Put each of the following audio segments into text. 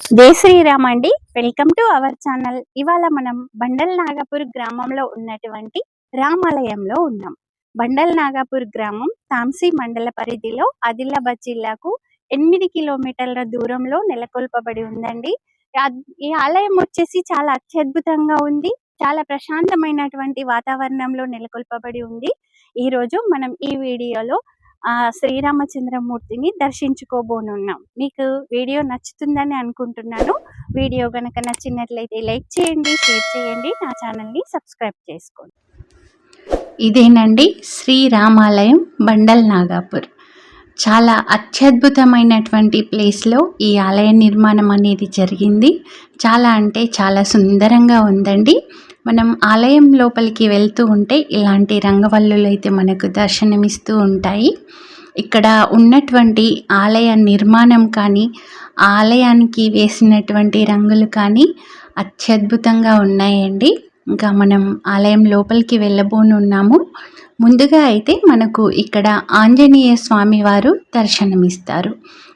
జై శ్రీరామ్ అండి. Welcome to our channel. ఇవాళ మనం బండల్ నాగపూర్ గ్రామంలో ఉన్నటువంటి రామాలయంలో ఉన్నాం. బండల్ నాగపూర్ గ్రామం తాంసీ మండల పరిధిలో ఆదిలాబాద్ జిల్లాకు ఎనిమిది కిలోమీటర్ల దూరంలో నెలకొల్పబడి ఉందండి. ఈ ఆలయం వచ్చేసి చాలా అత్యద్భుతంగా ఉంది. చాలా ప్రశాంతమైనటువంటి వాతావరణంలో నెలకొల్పబడి ఉంది. ఈ రోజు మనం ఈ వీడియోలో శ్రీరామచంద్రమూర్తిని దర్శించుకోబోనున్నాం. మీకు వీడియో నచ్చుతుందని అనుకుంటున్నాను. వీడియో కనుక నచ్చినట్లయితే లైక్ చేయండి షేర్ చేయండి నా ఛానల్ని సబ్స్క్రైబ్ చేసుకోండి. ఇదేనండి శ్రీరామాలయం బండల్ నాగాపూర్. చాలా అత్యద్భుతమైనటువంటి ప్లేస్లో ఈ ఆలయ నిర్మాణం అనేది జరిగింది. చాలా అంటే చాలా సుందరంగా ఉందండి. మనం ఆలయం లోపలికి వెళ్తూ ఉంటే ఇలాంటి రంగవల్లులు అయితే మనకు దర్శనమిస్తూ ఉంటాయి. ఇక్కడ ఉన్నటువంటి ఆలయ నిర్మాణం కానీ ఆలయానికి వేసినటువంటి రంగులు కానీ అత్యద్భుతంగా ఉన్నాయండి. ఇంకా మనం ఆలయం లోపలికి వెళ్ళబోనున్నాము. ముందుగా అయితే మనకు ఇక్కడ ఆంజనేయ స్వామి వారు దర్శనమిస్తారు.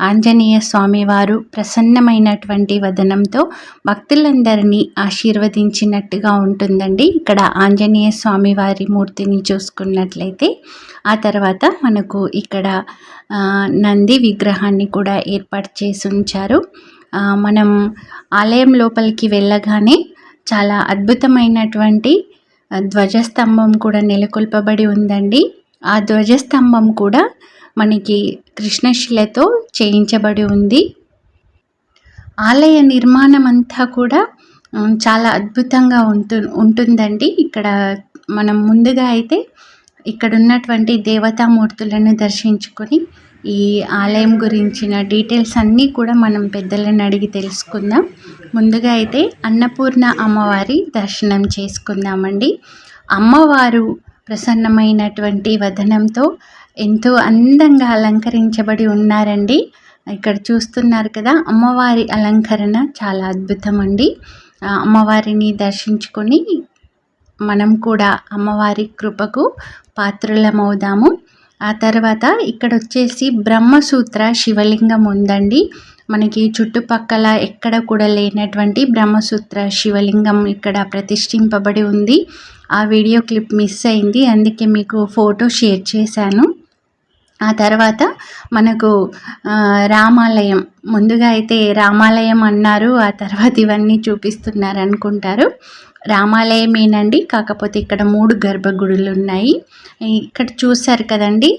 ఆంజనేయ స్వామివారు ప్రసన్నమైనటువంటి వదనంతో భక్తులందరినీ ఆశీర్వదించినట్టుగా ఉంటుందండి. ఇక్కడ ఆంజనేయ స్వామివారి మూర్తిని చూసుకున్నట్లయితే ఆ తర్వాత మనకు ఇక్కడ నంది విగ్రహాన్ని కూడా ఏర్పాటు చేసి ఉంచారు. మనం ఆలయం లోపలికి వెళ్ళగానే చాలా అద్భుతమైనటువంటి ధ్వజస్తంభం కూడా నెలకొల్పబడి ఉందండి. ఆ ధ్వజస్తంభం కూడా మనకి కృష్ణశిలతో చేయించబడి ఉంది. ఆలయ నిర్మాణం అంతా కూడా చాలా అద్భుతంగా ఉంటు ఉంటుందండి. ఇక్కడ మనం ముందుగా అయితే ఇక్కడ ఉన్నటువంటి దేవతామూర్తులను దర్శించుకొని ఈ ఆలయం గురించిన డీటెయిల్స్ అన్నీ కూడా మనం పెద్దలను అడిగి తెలుసుకుందాం. ముందుగా అయితే అన్నపూర్ణ అమ్మవారి దర్శనం చేసుకుందామండి. అమ్మవారు ప్రసన్నమైనటువంటి వదనంతో ఎంతో అందంగా అలంకరించబడి ఉన్నారండి. ఇక్కడ చూస్తున్నారు కదా అమ్మవారి అలంకరణ చాలా అద్భుతం అండి అమ్మవారిని దర్శించుకొని మనం కూడా అమ్మవారి కృపకు పాత్రులమవుదాము. ఆ తర్వాత ఇక్కడ వచ్చేసి బ్రహ్మసూత్ర శివలింగం ఉందండి. మనకి చుట్టుపక్కల ఎక్కడ కూడా లేనటువంటి బ్రహ్మసూత్ర శివలింగం ఇక్కడ ప్రతిష్ఠింపబడి ఉంది. ఆ వీడియో క్లిప్ మిస్ అయింది అందుకే మీకు ఫోటో షేర్ చేశాను. ఆ తర్వాత మనకు రామాలయం. ముందుగా అయితే రామాలయం అన్నారు ఆ తర్వాత ఇవన్నీ చూపిస్తున్నారు అనుకుంటారు రామాలయమేనండి కాకపోతే ఇక్కడ మూడు గర్భగుడులు ఉన్నాయి ఇక్కడ చూశారు కదండి?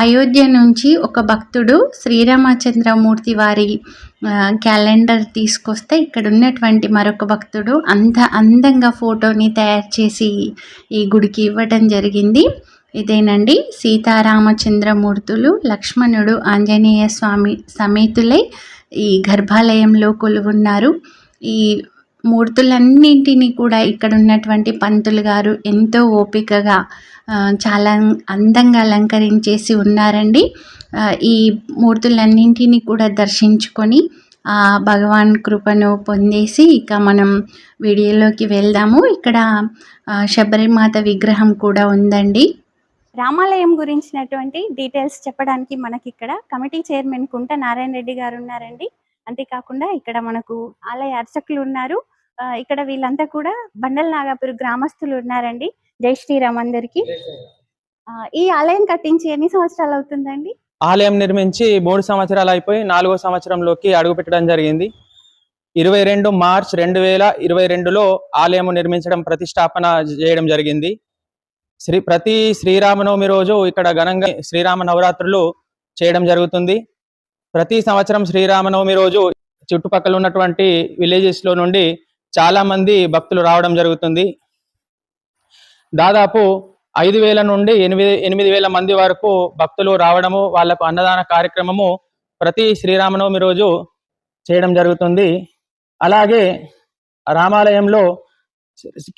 అయోధ్య నుంచి ఒక భక్తుడు శ్రీరామచంద్రమూర్తి వారి క్యాలెండర్ తీసుకొస్తే ఇక్కడ ఉన్నటువంటి మరొక భక్తుడు అంత అందంగా ఫోటోని తయారు చేసి ఈ గుడికి ఇవ్వటం జరిగింది. ఇదేనండి సీతారామచంద్రమూర్తులు లక్ష్మణుడు ఆంజనేయ స్వామి సమేతులై ఈ గర్భాలయంలో కొలువున్నారు. ఈ మూర్తులన్నింటినీ కూడా ఇక్కడ ఉన్నటువంటి పంతులు గారు ఎంతో ఓపికగా చాలా అందంగా అలంకరించేసి ఉన్నారండి. ఈ మూర్తులన్నింటినీ కూడా దర్శించుకొని ఆ భగవాన్ కృపను పొందేసి ఇక మనం వీడియోలోకి వెళ్దాము. ఇక్కడ శబరిమాత విగ్రహం కూడా ఉందండి. రామాలయం గురించినటువంటి డీటెయిల్స్ చెప్పడానికి మనకి ఇక్కడ కమిటీ చైర్మన్ కుంట నారాయణ రెడ్డి గారు ఉన్నారండి. అంతేకాకుండా ఇక్కడ మనకు ఆలయ అర్చకులు ఉన్నారు. ఇక్కడ వీళ్ళంతా కూడా బండల్ నాగాపూర్ గ్రామస్తులు ఉన్నారండి. జై శ్రీరామ్ అందరికి. ఈ ఆలయం కట్టించి ఎన్ని సంవత్సరాలు అవుతుందండి? ఆలయం నిర్మించి మూడు సంవత్సరాలు అయిపోయి నాలుగో సంవత్సరంలోకి అడుగు పెట్టడం జరిగింది. ఇరవై రెండు మార్చ్ రెండు వేల ఇరవై రెండులో ఆలయం నిర్మించడం ప్రతిష్టాపన చేయడం జరిగింది. శ్రీ ప్రతి శ్రీరామనవమి రోజు ఇక్కడ ఘనంగా శ్రీరామ నవరాత్రులు చేయడం జరుగుతుంది. ప్రతి సంవత్సరం శ్రీరామనవమి రోజు చుట్టుపక్కల ఉన్నటువంటి విలేజెస్లో నుండి చాలా మంది భక్తులు రావడం జరుగుతుంది. దాదాపు ఐదు వేల నుండి ఎనిమిది ఎనిమిది వేల మంది వరకు భక్తులు రావడము వాళ్ళకు అన్నదాన కార్యక్రమము ప్రతి శ్రీరామనవమి రోజు చేయడం జరుగుతుంది. అలాగే రామాలయంలో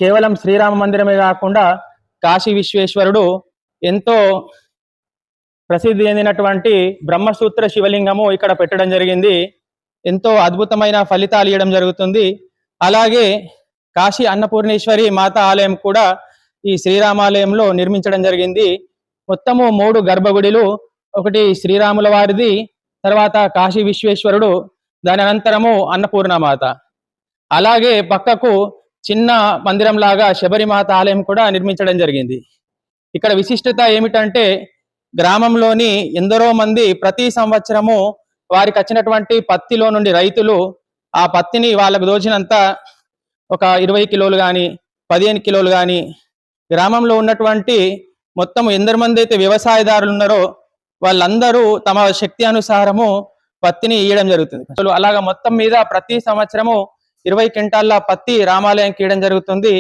కేవలం శ్రీరామ మందిరమే కాకుండా కాశీ విశ్వేశ్వరుడు ఎంతో ప్రసిద్ధి చెందినటువంటి బ్రహ్మసూత్ర శివలింగము ఇక్కడ పెట్టడం జరిగింది. ఎంతో అద్భుతమైన ఫలితాలు ఇవ్వడం జరుగుతుంది. అలాగే కాశీ అన్నపూర్ణేశ్వరి మాత ఆలయం కూడా ఈ శ్రీరామాలయంలో నిర్మించడం జరిగింది. మొత్తము మూడు గర్భగుడిలు ఒకటి శ్రీరాముల వారిది తర్వాత కాశీ విశ్వేశ్వరుడు దాని అనంతరము అన్నపూర్ణమాత అలాగే పక్కకు చిన్న మందిరం లాగా శబరిమాత ఆలయం కూడా నిర్మించడం జరిగింది. ఇక్కడ విశిష్టత ఏమిటంటే గ్రామంలోని ఎందరో మంది ప్రతి సంవత్సరము వారికి వచ్చినటువంటి పత్తిలో నుండి రైతులు ఆ పత్తిని వాళ్ళకు దోచినంత ఒక ఇరవై కిలోలు కానీ పదిహేను కిలోలు కానీ గ్రామంలో ఉన్నటువంటి మొత్తం ఎందరు మంది అయితే వ్యవసాయదారులు ఉన్నారో వాళ్ళందరూ తమ శక్తి అనుసారము పత్తిని ఇయ్యడం జరుగుతుంది. అసలు అలాగా మొత్తం మీద ప్రతి సంవత్సరము ఇరవై క్వింటాల్ల పత్తి రామాలయంకి ఇవ్వడం జరుగుతుంది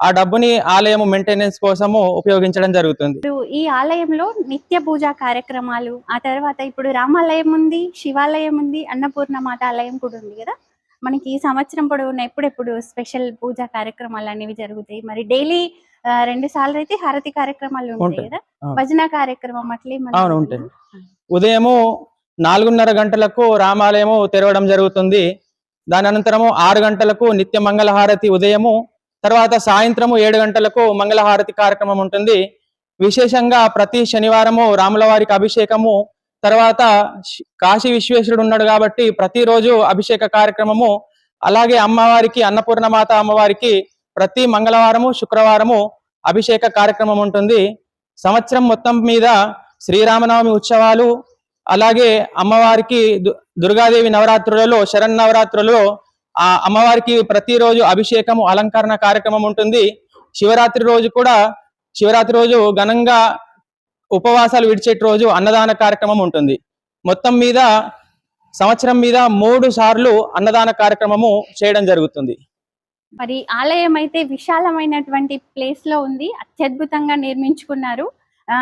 ఆ డబ్బుని ఆలయం మెయింటెనెన్స్ కోసము ఉపయోగించడం జరుగుతుంది ఈ ఆలయంలో నిత్య పూజా కార్యక్రమాలు ఆ తర్వాత ఇప్పుడు రామాలయం ఉంది శివాలయం ఉంది అన్నపూర్ణ మాత ఆలయం కూడా ఉంది కదా మనకి ఈ సంవత్సరం పొడవునా ఎప్పుడెప్పుడు స్పెషల్ పూజా కార్యక్రమాలు అనేవి జరుగుతాయి మరి డైలీ రెండు సార్లు అయితే హారతి కార్యక్రమాలు ఉంటాయి. కదా. భజన కార్యక్రమం అట్లే అవును, ఉంటుందా? ఉంటాయి. ఉదయము నాలుగున్నర గంటలకు రామాలయము తెరవడం జరుగుతుంది దాని అనంతరము ఆరు గంటలకు నిత్య మంగళహారతి ఉదయము తర్వాత సాయంత్రము ఏడు గంటలకు మంగళహారతి కార్యక్రమం ఉంటుంది. విశేషంగా ప్రతి శనివారము రాములవారికి అభిషేకము తర్వాత కాశీ విశ్వేశ్వరుడు ఉన్నాడు కాబట్టి ప్రతిరోజు అభిషేక కార్యక్రమము అలాగే అమ్మవారికి అన్నపూర్ణమాత అమ్మవారికి ప్రతి మంగళవారము శుక్రవారము అభిషేక కార్యక్రమం ఉంటుంది. సంవత్సరం మొత్తం మీద శ్రీరామనవమి ఉత్సవాలు అలాగే అమ్మవారికి దు- దుర్గాదేవి నవరాత్రులలో శరణ్ నవరాత్రులలో ఆ అమ్మవారికి ప్రతిరోజు అభిషేకము అలంకరణ కార్యక్రమం ఉంటుంది. శివరాత్రి రోజు కూడా శివరాత్రి రోజు ఘనంగా ఉపవాసాలు విడిచేటి రోజు అన్నదాన కార్యక్రమం ఉంటుంది. మొత్తం మీద సంవత్సరం మీద మూడు సార్లు అన్నదాన కార్యక్రమము చేయడం జరుగుతుంది. మరి ఆలయం అయితే విశాలమైనటువంటి ప్లేస్లో ఉంది. అత్యద్భుతంగా నిర్మించుకున్నారు.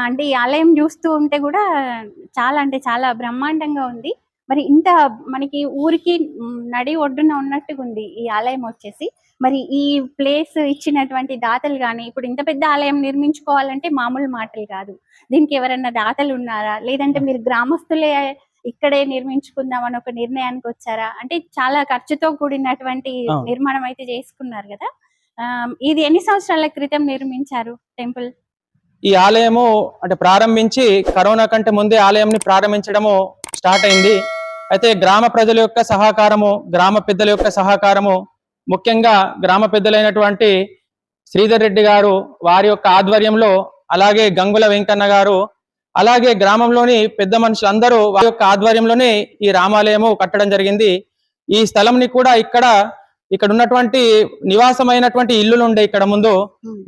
అంటే ఈ ఆలయం చూస్తూ ఉంటే కూడా చాలా అంటే చాలా బ్రహ్మాండంగా ఉంది. మరి ఇంత మనకి ఊరికి నడి ఒడ్డున ఉన్నట్టుగా ఉంది ఈ ఆలయం వచ్చేసి. మరి ఈ ప్లేస్ ఇచ్చినటువంటి దాతలు కానీ ఇప్పుడు ఇంత పెద్ద ఆలయం నిర్మించుకోవాలంటే మామూలు మాటలు కాదు. దీనికి ఎవరన్నా దాతలు ఉన్నారా? లేదంటే మీరు గ్రామస్తులే ఇక్కడే నిర్మించుకుందాం అని ఒక నిర్ణయానికి వచ్చారా? అంటే చాలా ఖర్చుతో కూడినటువంటి. నిర్మాణం అయితే చేసుకున్నారు కదా. ఇది ఎన్ని సంవత్సరాల క్రితం నిర్మించారు టెంపుల్? ఈ ఆలయము అంటే ప్రారంభించి కరోనా కంటే ముందే ఆలయంని ప్రారంభించడము స్టార్ట్ అయింది. అయితే గ్రామ ప్రజల యొక్క సహకారము గ్రామ పెద్దల యొక్క సహకారము ముఖ్యంగా గ్రామ పెద్దలైనటువంటి శ్రీధర్ రెడ్డి గారు వారి యొక్క ఆధ్వర్యంలో అలాగే గంగుల వెంకన్న గారు అలాగే గ్రామంలోని పెద్ద మనుషులందరూ వారి యొక్క ఆధ్వర్యంలోనే ఈ రామాలయము కట్టడం జరిగింది. ఈ స్థలంని కూడా ఇక్కడ ఇక్కడ ఉన్నటువంటి నివాసమైనటువంటి ఇల్లులు ఉండే ఇక్కడ ముందు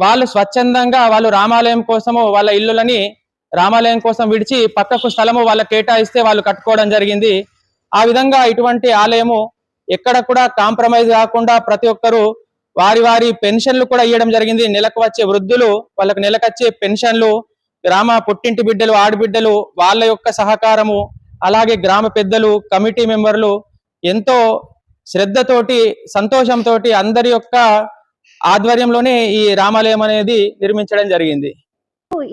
వాళ్ళు స్వచ్ఛందంగా వాళ్ళు రామాలయం కోసము వాళ్ళ ఇల్లులని రామాలయం కోసం విడిచి పక్కకు స్థలము వాళ్ళకి కేటాయిస్తే వాళ్ళు కట్టుకోవడం జరిగింది. ఆ విధంగా ఇటువంటి ఆలయము ఎక్కడ కూడా కాంప్రమైజ్ కాకుండా ప్రతి ఒక్కరూ వారి వారి పెన్షన్లు కూడా ఇవ్వడం జరిగింది. నెలకు వచ్చే వృద్ధులు వాళ్ళకి నెలకు వచ్చే పెన్షన్లు గ్రామ పుట్టింటి బిడ్డలు ఆడబిడ్డలు వాళ్ళ యొక్క సహకారము అలాగే గ్రామ పెద్దలు కమిటీ మెంబర్లు ఎంతో శ్రద్ధతోటి సంతోషంతో అందరి యొక్క ఆధ్వర్యంలోనే ఈ రామాలయం అనేది నిర్మించడం జరిగింది.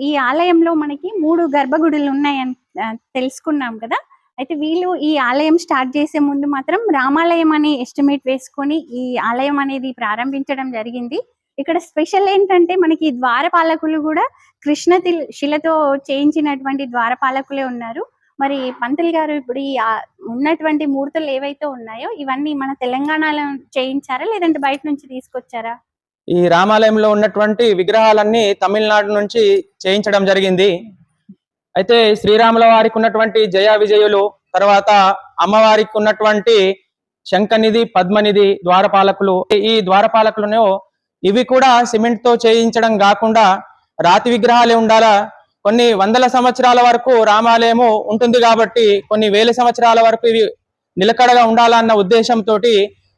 ఈ ఆలయంలో మనకి మూడు గర్భగుడులు ఉన్నాయని తెలుసుకున్నాం కదా. అయితే వీళ్ళు ఈ ఆలయం స్టార్ట్ చేసే ముందు మాత్రం రామాలయం అని ఎస్టిమేట్ వేసుకొని ఈ ఆలయం అనేది ప్రారంభించడం జరిగింది. ఇక్కడ స్పెషల్ ఏంటంటే మనకి ద్వారపాలకులు కూడా కృష్ణ తిల్- శిలతో చేయించినటువంటి ద్వారపాలకులే ఉన్నారు. మరి పంతులు గారు ఇప్పుడు ఈ ఉన్నటువంటి మూర్తులు ఏవైతే ఉన్నాయో ఇవన్నీ మన తెలంగాణలో చేయించారా? లేదంటే బయట నుంచి తీసుకొచ్చారా? ఈ రామాలయంలో ఉన్నటువంటి విగ్రహాలన్నీ తమిళనాడు నుంచి చేయించడం జరిగింది. అయితే శ్రీరాముల వారికి ఉన్నటువంటి జయ విజయులు తర్వాత అమ్మవారికి ఉన్నటువంటి శంఖనిధి పద్మనిధి ద్వారపాలకులు. ఈ ద్వారపాలకులను ఇవి కూడా సిమెంట్తో చేయించడం కాకుండా రాతి విగ్రహాలే ఉండాలా? కొన్ని వందల సంవత్సరాల వరకు రామాలయము ఉంటుంది కాబట్టి కొన్ని వేల సంవత్సరాల వరకు ఇవి నిలకడగా ఉండాలన్న ఉద్దేశంతో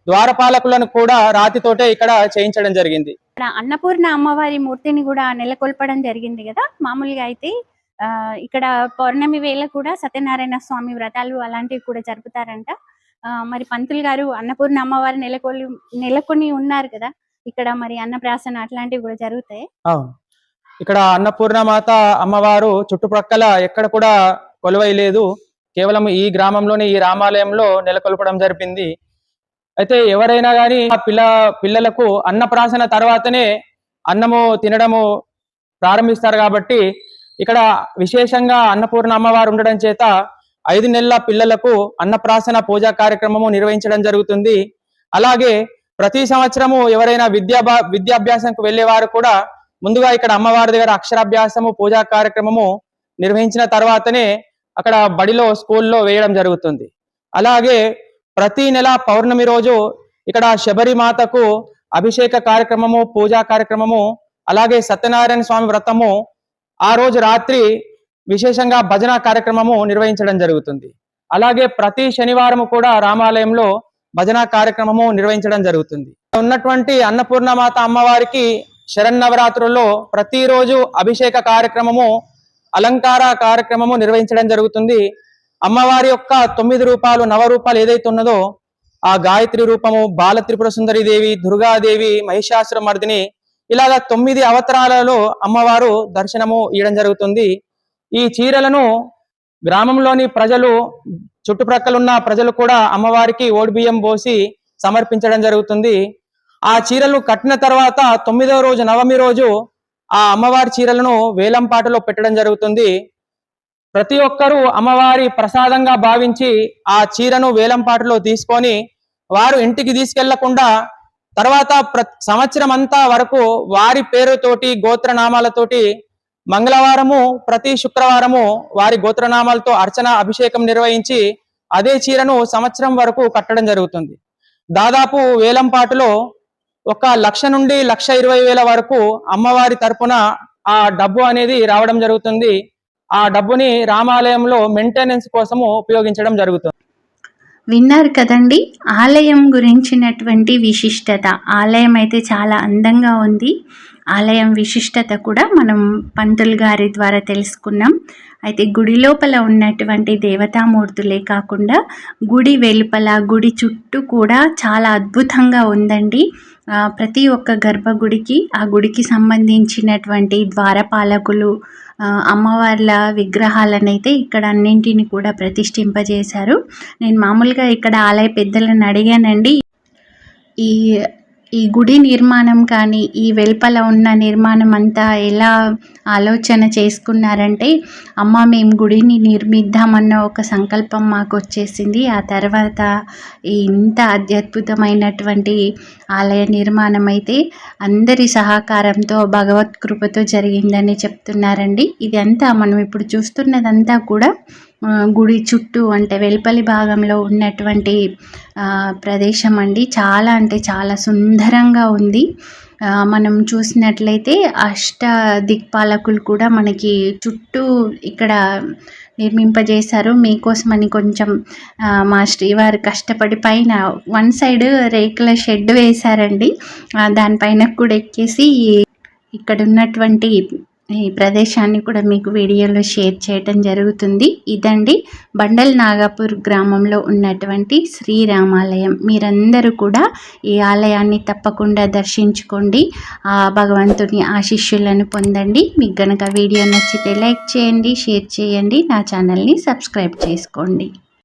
ద్వారపాలకులను కూడా రాతితోటే ఇక్కడ చేయించడం జరిగింది. ఇక్కడ అన్నపూర్ణ అమ్మవారి మూర్తిని కూడా నెలకొల్పడం జరిగింది కదా? మామూలుగా అయితే ఆ ఇక్కడ పౌర్ణమి వేళ కూడా సత్యనారాయణ స్వామి వ్రతాలు అలాంటివి కూడా జరుపుతారంట. మరి పంతులు గారు అన్నపూర్ణ అమ్మవారి నెలకొల్లి నెలకొని ఉన్నారు కదా? ఇక్కడ మరి అన్నప్రాసన అట్లాంటివి కూడా జరుగుతాయి. ఇక్కడ అన్నపూర్ణమాత అమ్మవారు చుట్టుప్రక్కల ఎక్కడ కూడా కొలువై లేదు. కేవలం ఈ గ్రామంలోని ఈ రామాలయంలో నెలకొల్పడం జరిపింది. అయితే ఎవరైనా కానీ ఆ పిల్ల పిల్లలకు అన్నప్రాసన తర్వాతనే అన్నము తినడము ప్రారంభిస్తారు కాబట్టి ఇక్కడ విశేషంగా అన్నపూర్ణ అమ్మవారు ఉండడం చేత ఐదు నెలల పిల్లలకు అన్నప్రాసన పూజా కార్యక్రమము నిర్వహించడం జరుగుతుంది. అలాగే ప్రతి సంవత్సరము ఎవరైనా విద్యా విద్యాభ్యాసంకు వెళ్ళే వారు కూడా ముందుగా ఇక్కడ అమ్మవారి దగ్గర అక్షరాభ్యాసము పూజా కార్యక్రమము నిర్వహించిన తర్వాతనే అక్కడ బడిలో స్కూల్లో వేయడం జరుగుతుంది. అలాగే ప్రతి నెల పౌర్ణమి రోజు ఇక్కడ శబరిమాతకు అభిషేక కార్యక్రమము పూజా కార్యక్రమము అలాగే సత్యనారాయణ స్వామి వ్రతము ఆ రోజు రాత్రి విశేషంగా భజన కార్యక్రమము నిర్వహించడం జరుగుతుంది. అలాగే ప్రతి శనివారం కూడా రామాలయంలో భజన కార్యక్రమము నిర్వహించడం జరుగుతుంది. ఉన్నటువంటి అన్నపూర్ణమాత అమ్మవారికి శరన్నవరాత్రుల్లో ప్రతిరోజు అభిషేక కార్యక్రమము అలంకార కార్యక్రమము నిర్వహించడం జరుగుతుంది. అమ్మవారి యొక్క తొమ్మిది రూపాలు నవరూపాలు ఏదైతే ఉన్నదో ఆ గాయత్రి రూపము బాల త్రిపుర సుందరి దేవి దుర్గాదేవి మహిషాసుర మర్దిని ఇలాగా తొమ్మిది అవతారాలలో అమ్మవారు దర్శనము ఇవ్వడం జరుగుతుంది. ఈ చీరలను గ్రామంలోని ప్రజలు చుట్టుప్రక్కల ఉన్న ప్రజలు కూడా అమ్మవారికి ఓడిబియ్యం పోసి సమర్పించడం జరుగుతుంది. ఆ చీరలు కట్టిన తర్వాత తొమ్మిదవ రోజు నవమి రోజు ఆ అమ్మవారి చీరలను వేలంపాటలో పెట్టడం జరుగుతుంది. ప్రతి ఒక్కరూ అమ్మవారి ప్రసాదంగా భావించి ఆ చీరను వేలంపాటలో తీసుకొని వారు ఇంటికి తీసుకెళ్ళకుండా తర్వాత ప్ర సంవత్సరం అంతా వరకు వారి పేరుతోటి గోత్రనామాలతోటి మంగళవారము ప్రతి శుక్రవారము వారి గోత్రనామాలతో అర్చన అభిషేకం నిర్వహించి అదే చీరను సంవత్సరం వరకు కట్టడం జరుగుతుంది. దాదాపు వేలంపాటులో ఒక లక్ష నుండి లక్ష ఇరవై వేల వరకు అమ్మవారి తరపున ఆ డబ్బు అనేది రావడం జరుగుతుంది. ఆ డబ్బుని రామాలయంలో మెయింటెనెన్స్ కోసము ఉపయోగించడం జరుగుతుంది. విన్నారు కదండి ఆలయం గురించినటువంటి విశిష్టత. ఆలయం అయితే చాలా అందంగా ఉంది. ఆలయం విశిష్టత కూడా మనం పంతులు గారి ద్వారా తెలుసుకున్నాం. అయితే గుడి లోపల ఉన్నటువంటి దేవతామూర్తులే కాకుండా గుడి వెలుపల గుడి చుట్టూ కూడా చాలా అద్భుతంగా ఉందండి. ప్రతి ఒక్క గర్భగుడికి ఆ గుడికి సంబంధించినటువంటి ద్వారపాలకులు అమ్మవార్ల విగ్రహాలనైతే ఇక్కడ అన్నింటిని కూడా ప్రతిష్ఠింపజేశారు. నేను మామూలుగా ఇక్కడ ఆలయ పెద్దలను అడిగానండి. ఈ ఈ గుడి నిర్మాణం కానీ ఈ వెలుపల ఉన్న నిర్మాణం అంతా ఎలా ఆలోచన చేసుకున్నారంటే అమ్మ మేము గుడిని నిర్మిద్దామన్న ఒక సంకల్పం మాకు వచ్చేసింది ఆ తర్వాత ఇంత అత్యద్భుతమైనటువంటి ఆలయ నిర్మాణం అయితే అందరి సహకారంతో భగవత్ కృపతో జరిగిందని చెప్తున్నారండి. ఇదంతా మనం ఇప్పుడు చూస్తున్నదంతా కూడా గుడి చుట్టూ అంటే వెలుపలి భాగంలో ఉన్నటువంటి ప్రదేశం అండి. చాలా అంటే చాలా సుందరంగా ఉంది. మనం చూసినట్లయితే అష్ట దిక్పాలకులు కూడా మనకి చుట్టూ ఇక్కడ నిర్మింపజేశారు. మీకోసమని కొంచెం మా శ్రీవారు కష్టపడి పైన వన్ సైడ్ రేకుల షెడ్ వేశారండి. దానిపైన కూడా ఎక్కేసి ఇక్కడ ఉన్నటువంటి ఈ ప్రదేశాన్ని కూడా మీకు వీడియోలో షేర్ చేయటం జరుగుతుంది. ఇదండి బండల్ నాగాపూర్ గ్రామంలో ఉన్నటువంటి శ్రీరామాలయం. మీరందరూ కూడా ఈ ఆలయాన్ని తప్పకుండా దర్శించుకోండి. ఆ భగవంతుని ఆశిష్యులను పొందండి. మీకు గనక వీడియో నచ్చితే లైక్ చేయండి షేర్ చేయండి. నా ఛానల్ని సబ్స్క్రైబ్ చేసుకోండి.